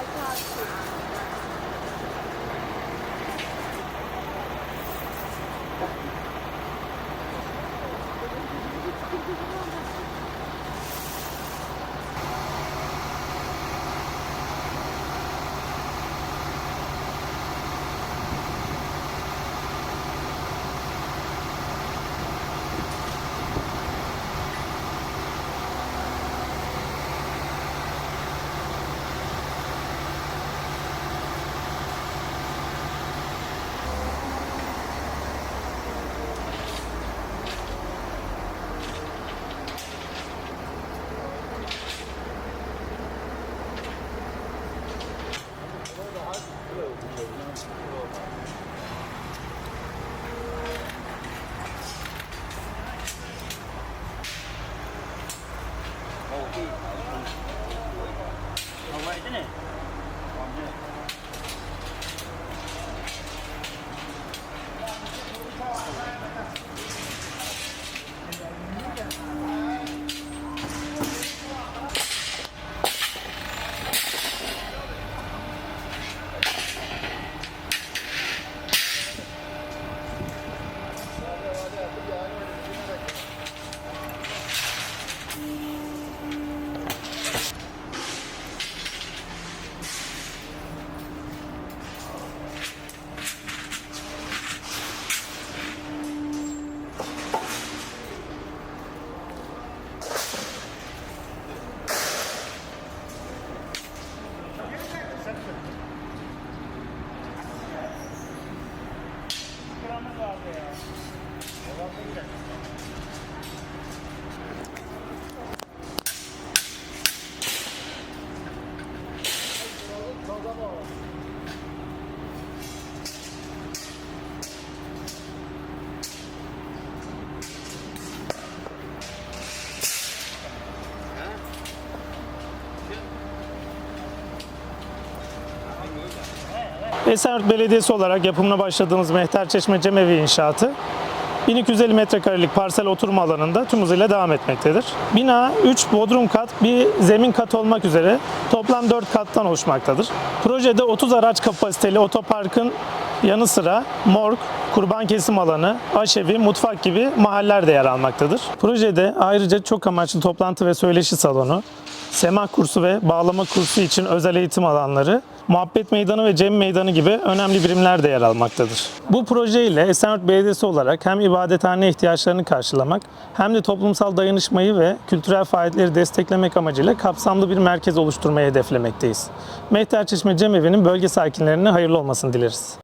podcast Bawa ito na eh. Esenyurt Belediyesi olarak yapımına başladığımız Mehterçeşme Cemevi inşaatı 1250 metrekarelik parsel oturma alanında tüm hızıyla devam etmektedir. Bina 3 bodrum kat, bir zemin kat olmak üzere toplam 4 kattan oluşmaktadır. Projede 30 araç kapasiteli otoparkın yanı sıra morg, kurban kesim alanı, aşevi, mutfak gibi mahaller de yer almaktadır. Projede ayrıca çok amaçlı toplantı ve söyleşi salonu, semah kursu ve bağlama kursu için özel eğitim alanları, muhabbet meydanı ve cem meydanı gibi önemli birimler de yer almaktadır. Bu proje ile Esenyurt Belediyesi olarak hem ibadethane ihtiyaçlarını karşılamak hem de toplumsal dayanışmayı ve kültürel faaliyetleri desteklemek amacıyla kapsamlı bir merkez oluşturmayı hedeflemekteyiz. Mehter Çeşme Cemevi'nin bölge sakinlerine hayırlı olmasını dileriz.